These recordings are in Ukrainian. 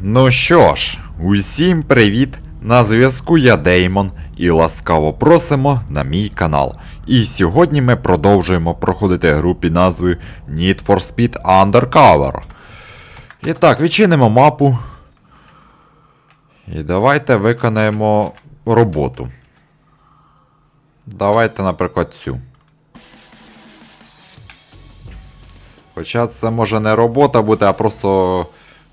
Ну що ж, усім привіт! На зв'язку я Деймон і ласкаво просимо на мій канал. І сьогодні ми продовжуємо проходити гру під назвою Need for Speed Undercover. І так, відчинимо мапу. І давайте виконаємо роботу. Давайте, наприклад, цю. Хоча це може не робота бути, а просто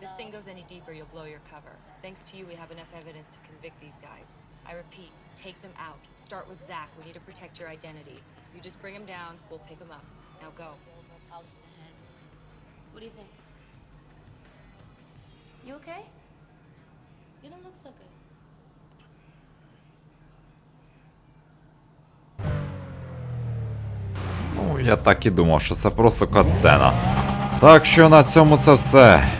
This thing goes any deeper, you'll blow your cover. Thanks to you, we have enough evidence to convict these guys. I repeat, take them out. Start with Zach. We need to protect your identity. You just bring him down, we'll pick him up. Now go. We'll polish the heads. What do you think? You okay? You don't look so good. Ну, я так і думав, що це просто катсцена. Так що на цьому це все.